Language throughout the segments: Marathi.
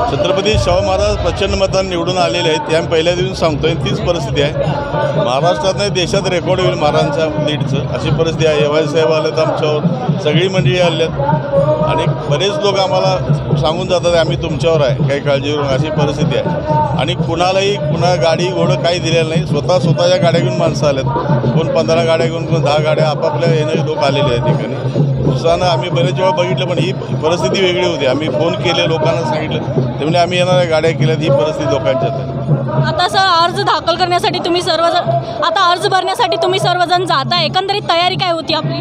छत्रपती शाहू महाराज प्रचंड मतांनी निवडून आलेले आहेत. ते आम्ही पहिल्या दिवशी सांगतोय तीच परिस्थिती आहे. महाराष्ट्रात नाही देशात रेकॉर्ड होईल महाराजांच्या लीडचं अशी परिस्थिती आहे. एवाय साहेब आलेत आमच्यावर. सगळी मंडळी आल्यात आणि बरेच लोक आम्हाला सांगून जातात आम्ही तुमच्यावर आहे काही काळजी करून अशी परिस्थिती आहे. आणि कुणालाही कुणा गाडी घोडं काही दिलेलं नाही. स्वतः स्वतःच्या गाड्या घेऊन माणसं आलेत. कोण पंधरा गाड्या घेऊन कोण दहा गाड्या आपापल्या येणारे लोक आलेले आहेत ठिकाणी. उत्साहानं आम्ही बरेच जेव्हा बघितलं पण ही परिस्थिती वेगळी होती. आम्ही फोन केले लोकांना सांगितलं. ते म्हणजे आम्ही येणाऱ्या गाड्या केल्यात ही परिस्थिती लोकांच्यात आहे. आता सर अर्ज दाखल करण्यासाठी तुम्ही सर्वजण आता अर्ज भरण्यासाठी तुम्ही सर्वजण जाता एकंदरीत तयारी काय होती आपली?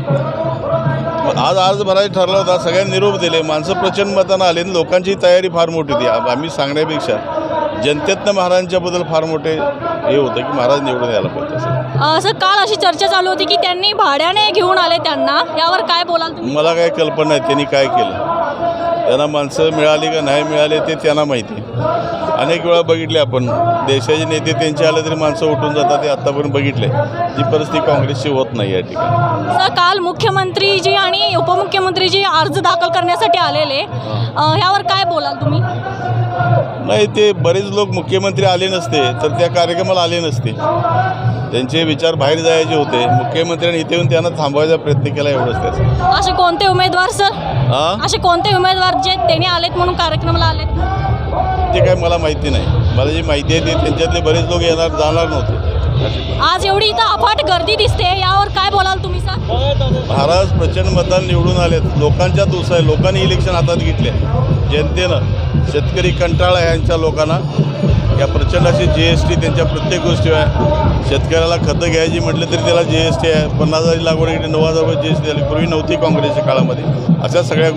आज अर्ज भरायचं ठरला होता. सगळ्यांनी निरोप दिले. माणसं प्रचंड मतानं आले आणि लोकांची तयारी फार मोठी होती. आम्ही सांगण्यापेक्षा जनतेतनं महाराजांच्याबद्दल फार मोठे हे होतं की महाराज निवडून यायला पाहिजे असं. असं काल अशी चर्चा चालू होती की त्यांनी भाड्याने घेऊन आले त्यांना. यावर काय बोलाल तुम्ही? मला काही कल्पना नाही त्यांनी काय केलं? त्यांना माणसं मिळाली का नाही मिळाली ते त्यांना माहिती. अनेक वेळा बघितले आपण. देशाचे नेते त्यांचे आले तरी माणसं उठून जातात ते आत्तापर्यंत बघितले ती परिस्थिती काँग्रेसची होत नाही या ठिकाणी. सर काल मुख्यमंत्रीजी आणि उपमुख्यमंत्रीजी अर्ज दाखल करण्यासाठी आलेले. अ, यावर काय बोलाल तुम्ही? नाही ते बरेच लोक मुख्यमंत्री आले नसते तर त्या कार्यक्रमाला आले नसते. त्यांचे विचार बाहेर जायचे होते. मुख्यमंत्र्यांनी इथे येऊन त्यांना थांबवायचा प्रयत्न केला एवढंच त्याचं. असे कोणते उमेदवार सर? हां असे कोणते उमेदवार जे त्यांनी आलेत म्हणून कार्यक्रमाला आलेत? ते काय मला माहिती नाही. मला जी माहिती आहे ती त्यांच्यातले बरेच लोक येणार जाणार नव्हते. आज एवढी इथं अफाट गर्दी दिसते यावर काय बोलाल तुम्ही सर? महाराज प्रचंड मतान निवडून आलेत. लोकांच्यात उत्साह आहे. लोकांनी इलेक्शन हातात घेतले. जनतेनं शेतकरी कंटाळा आहे यांच्या लोकांना. या प्रचंड अशी जी एस टी त्यांच्या प्रत्येक गोष्टी आहे. शेतकऱ्याला खतं घ्यायची म्हटलं तरी त्याला जी एस टी आहे. पन्नास हजारी लागवड नऊ हजार रुपये जी एस टी झाली. पूर्वी नव्हती काँग्रेसच्या काळामध्ये. अशा सगळ्या